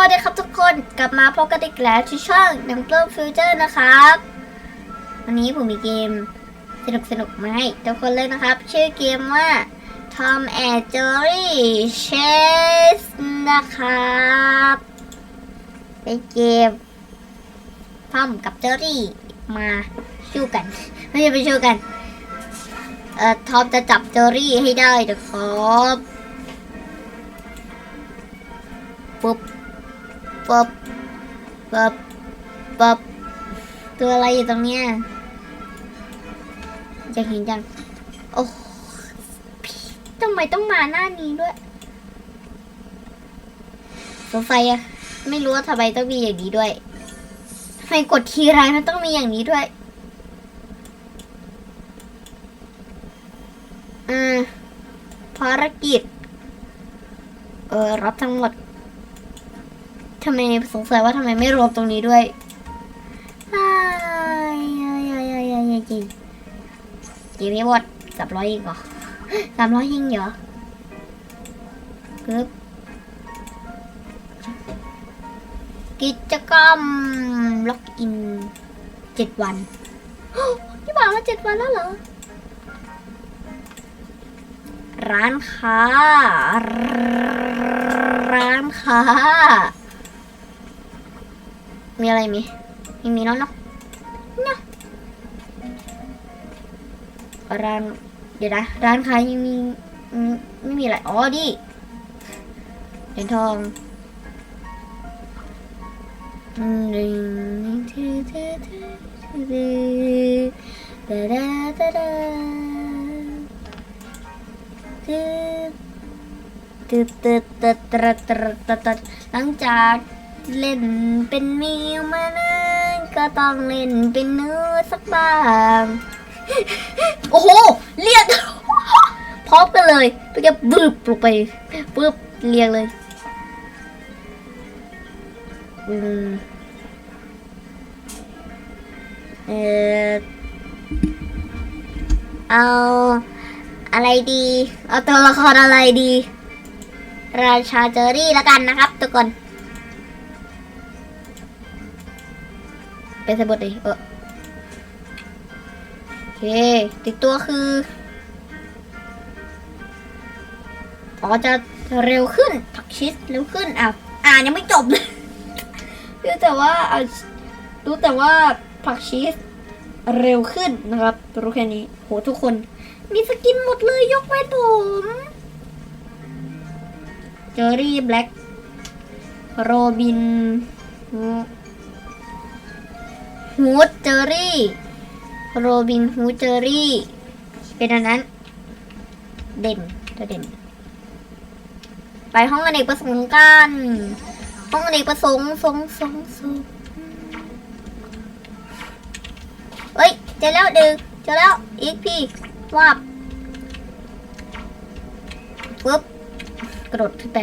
วัสดีครับทุกคนกลับมาพบกันอีกแล้วที่ช่องนังเปิลฟิวเจอร์นะครับ วันนี้ผมมีเกมสนุกสนุกมาให้ทุกคนเลยนะครับ ชื่อเกมว่า Tom and Jerry Chase นะครับเป็นเกมทอมกับเจอรี่มาชู้กัน ไม่ใช่ไปชู้กัน เอ่อทอมจะจับเจอรี่ให้ได้นะครับปุ๊บ ปั๊บปั๊บปั๊บตัวอะไรอยู่ตรงเนี้ยจะเห็นจัง โอ้ี่ทำไมต้องมาหน้านี้ด้วยสงสัยอะไม่รู้ว่าทำไมต้องมีอย่างนี้ด้วยทำไมกดทีไรมันต้องมีอย่างนี้ด้วยอืมภารกิจ เออรับทั้งหมด ทำไมสงสัยว่าทำไมไม่รวมตรงนี้ด้วยกี่ไม่หมดสามร้อยยิงเหรอสามร้อยยิงเหรอปึ๊บกิจกรรมล็อกอินเจ็ดวันพี่บอกว่าเจ็ดวันแล้วเหรอ ร้านค้า ร้านค้า มีอะไรมีม่มีแล้วเนาะเนาะร้านเดี๋ยวนะร้านค้ายังมีไม่มีอะไรอ๋อดิเหรียญทองหนึ่งทือทือทือทือดาดาดาดาตึ๊ดตึ๊ดตึ๊ดตึ๊ดตึ๊ดตึ๊ดตึ๊ดหลังจาก เล่นเป็นแมวมานานก็ต้องเล่นเป็นเนื้อสักบ้าง โอ้โห เรียกพร้อมกันเลยไปแกบึบลงไปบึบเรียงเลยอืมเออเอาอะไรดี เอาตัวละครอะไรดี ราชาเจอรี่แล้วกันนะครับทุกคน เป็นสะบดดิเออโอเค ติดตัวคืออ๋อจะเร็วขึ้นผักชีสเร็วขึ้นอ้าวอ่านยังไม่จบเลยรู้แต่ว่าอะรู้แต่ว่าผักชีสเร็วขึ้นนะครับรู้แค่นี้โหทุกคน มีสกินหมดเลยยกเว้ผมเจอรี่แบล็กโรบิน ฮูดเจอรี่โรบินฮูดเจอรี่ เป็นอันนั้น เด่นตัวเด่น ไปห้องอเนกประสงค์กัน ห้องอเนกประสงค์สงสงสงเอ้ย เจอแล้วดึงเจอแล้ว อีกพี่วับปึ๊บกระโดดขึ้นไป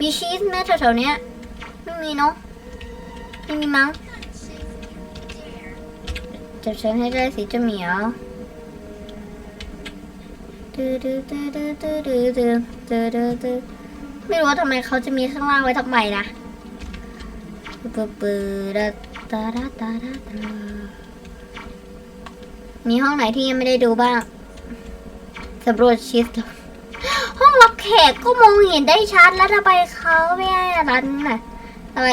มีชีสไหมแถวๆเนี้ยไม่มีเนาะไม่มีมั้ง จะเชิญให้ได้สิเจ้าเหมียวดื้อดื้อดื้อดื้อดื้อดื้อดื้อดื้อดื้อดื้อไม่รู้ว่าทำไมเขาจะมีข้างล่างไว้ทำไมนะปื๊บปื๊ดตาดาตาดาตามีห้องไหนที่ยังไม่ได้ดูบ้างสำรวจชิสห้องรับแขกก็มองเห็นได้ชัดแล้วทำไมเขาไม่ให้อันน่ะทำไม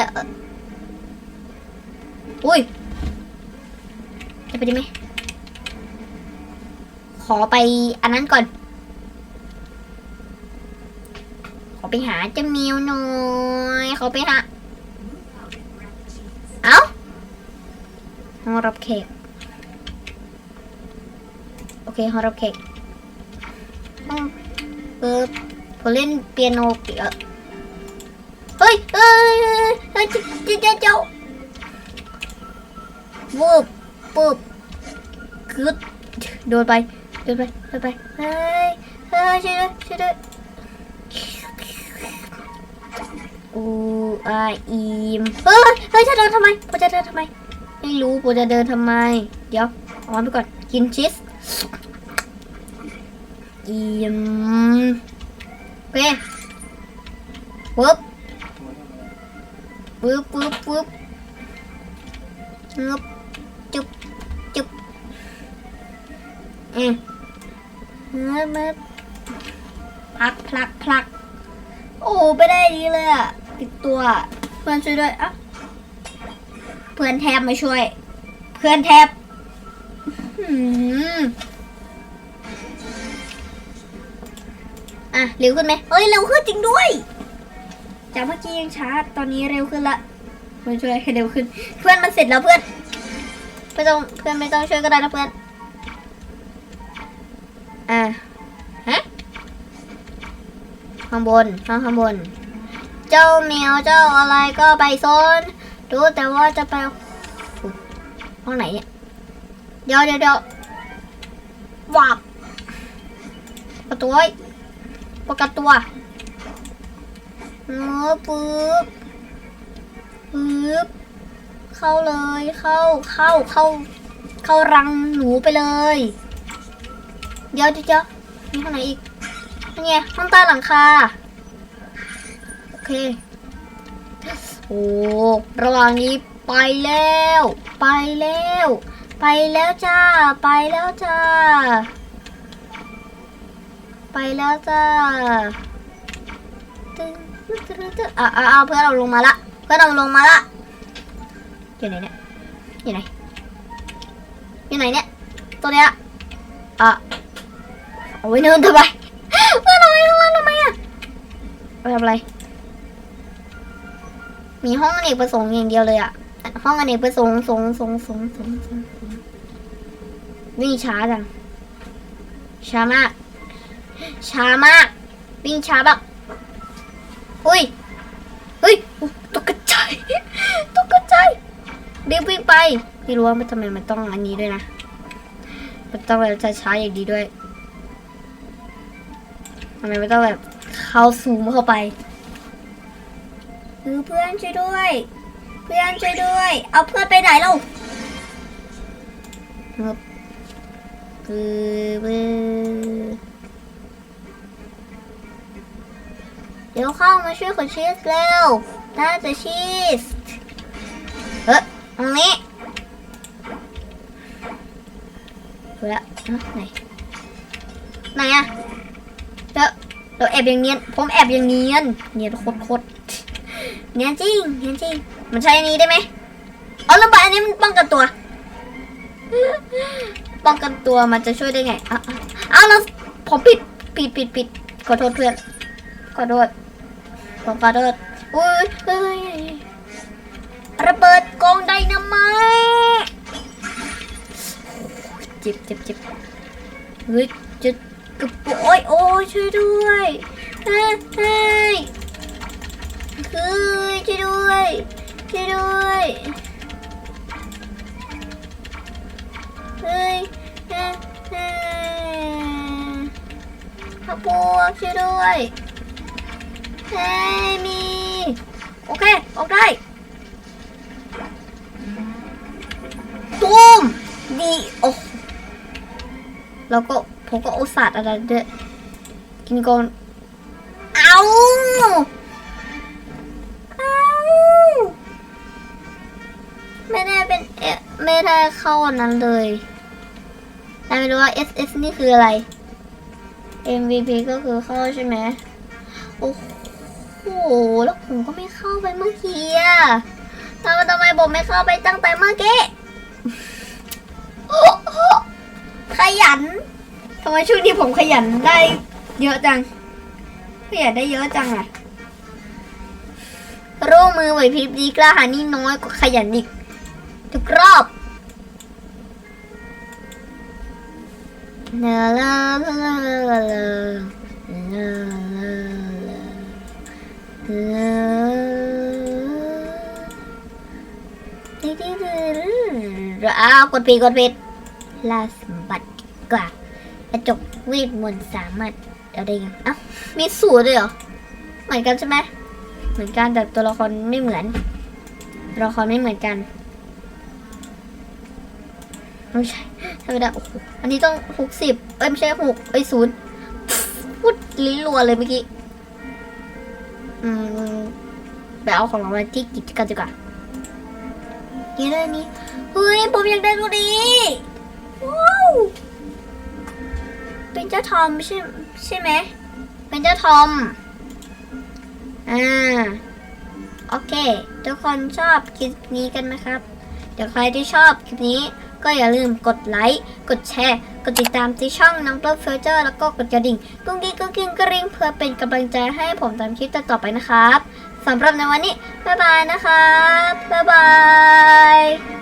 อุ้ย จะไปได้ไหม ขอไปอันนั้นก่อน ขอไปหาเจ้าแมวหน่อยขอไปหา เอ้าห้องรับแขกโอเคห้องรับแขกห้องเออผมเล่นเปียโนเปียเฮ้ยเฮ้ยเฮ้ยเฮ้ยเจ้าเจ้าเจ้าวูบ ปุ๊บกึดโดนไปโดนไปโดนไปเฮ้ยเฮ้ยช่วยด้วยช่วยด้วยอูอาอีมเฮ้ยเฮ้ยจะเดินทำไมผมจะเดินทำไม ไม่รู้ผมจะเดินทำไม เดี๋ยวเอาไปก่อนกินชีสอีมโอเคปุ๊บวึบวึบวึบงบ เอ๊ะเงบเงบพลักพลักพลัก โอ้ไปได้ดีเลยอะติดตัว เพื่อนช่วยด้วยอะเพื่อนแทบมาช่วย เพื่อนแทบอื้อหืออะเร็วขึ้นไหมเฮ้ยเร็วขึ้นจริงด้วยจากเมื่อกี้ยังช้าตอนนี้เร็วขึ้นละเพื่อนช่วยให้เร็วขึ้น เพื่อนมันเสร็จแล้วเพื่อนไม่ต้องเพื่อนไม่ต้องช่วยก็ได้นะเพื่อน อะฮะข้างบนข้างข้างบน เจ้าแมวเจ้าอะไรก็ไปโซนรู้แต่ว่าจะไปห้องไหนเนี่ยเดี๋ยวเดี๋ยวเดี๋ยววับประตูไว้ประกันตัวเงอปึ๊บปึ๊บเข้าเลยเข้าเข้าเข้า เข้ารังหนูไปเลย เดี๋ยวเดี๋ยวมีห้องไหนอีกนี่ไงห้องใต้หลังคา โอเค โอ้ระหว่างนี้ไปแล้ว ไปแล้ว ไปแล้วจ้า ไปแล้วจ้า ไปแล้วจ้าตึ้งตึ้งตึ้งตึ้งอ่อะอะเพื่อนเราลงมาละเพื่อนเราลงมาละอยู่ไหนเนี่ยอยู่ไหนอยู่ไหนเนี่ยตัวเนี้ยอะ เอาไว้เนินทำไมเพื่อนเอาไว้ข้างล่างทำไมอะไปทำอะไร มีห้องอเนกประสงค์อย่างเดียวเลยอะ ห้องอเนกประสงค์สงสงสงสงสงสงวิ่งช้าจัง ช้ามาก ช้ามาก วิ่งช้าแบบ อุ้ยเฮ้ยอุ๊ยตกใจตกใจรีบวิ่งไป ไม่รู้ว่ามันทำไมมันต้องอันนี้ด้วยนะ มันต้องแบบช้าๆอย่างดีด้วย ทำไมไม่ต้องแบบเข้าซูมเข้าไปคือเพื่อนช่วยด้วย เพื่อนช่วยด้วย เอาเพื่อนไปไหนเล่าเงบคือบือเดี๋ยวเข้ามาช่วยขนชีสเร็วได้แต่ชีสเฮ้ยตรงนี้เฮ้ยอะเอ้าไหนไหนอะ เดี๋ยวเดี๋ยวแอบอย่างเนียนผมแอบอย่างเนียนเนียนโคตรโคตรเนียนจริงเนียนจริง มันใช้อันนี้ได้ไหมเอาแล้วใบอันนี้มันป้องกันตัว ป้องกันตัวมันจะช่วยได้ไงอะอะเอาแล้วผมปิดปิดปิดปิดขอโทษเพื่อนขอโทษผมขอโทษอุ้ยเฮ้ยระเบิดกองไดนามต์เจ็บจ็บจ็บเฮ้ยจะ กระโปโอ้ยโอ้ยช่วยด้วยเฮ้ยเฮ้ยคือช่วยด้วยช่วยด้วยเฮ้ยเฮ้ยเฮ้ยพวกพวกช่วยด้วยเฮ้ยมีโอเคออกได้ตูมดีโอ้แล้วก็ ผมก็อุตส่าห์อะไรเด้อกินก่อนเอาเอาไม่ได้เป็นเอไม่ได้เข้าอันนั้นเลยแต่ไม่รู้ว่า SS นี่คืออะไร MVP ก็คือเข้าใช่ไหมโอ้โห แล้วผมก็ไม่เข้าไปเมื่อกี้อะทำไมทำไมผมไม่เข้าไปตั้งแต่เมื่อกี้ขยัน ทำไมช่วงนี้ผมขยันได้เยอะจัง ขยันได้เยอะจังอะร่วมมือไหวพริบดีกล้าหาญนี่น้อยกว่าขยันอีกทุกรอบลาลาลาลาลาลาลาอ้าวกดผิดกดผิดลาสมบัติดีกว่า กระจกเวทมนต์สามารถเอาได้ยังเอ้ามีสูตรด้วยเหรอ เหมือนกันใช่ไหมเหมือนกันแต่ตัวละครไม่เหมือนตัวละครไม่เหมือนกันไม่ใช่ธรรมดาโอ้โหอันนี้ต้องหกสิบเอ้ยไม่ใช่หกเอ้ยศูนย์พูดลิ้นรัวเลยเมื่อกี้อืมไปเอาของรางวัลที่กิจกันดีกว่านี่เลยนี่เฮ้ยผมอยากได้ตัวนี้ว้าว เป็นเจ้าทอมใช่ใช่ไหมเป็นเจ้าทอมอ่าโอเค ทุกคนชอบคลิปนี้กันไหมครับ เดี๋ยวใครที่ชอบคลิปนี้ก็อย่าลืมกดไลค์ กดแชร์ กดติดตามที่ช่องน้องเปิ้ลฟิวเจอร์แล้วก็กดกระดิ่งกุ้งกิ้งกุ้งกิ้งกระริ่งเพื่อเป็นกำลังใจให้ผมทำคลิปต่อไปนะครับสำหรับในวันนี้ บ๊ายบายนะครับ บ๊ายบาย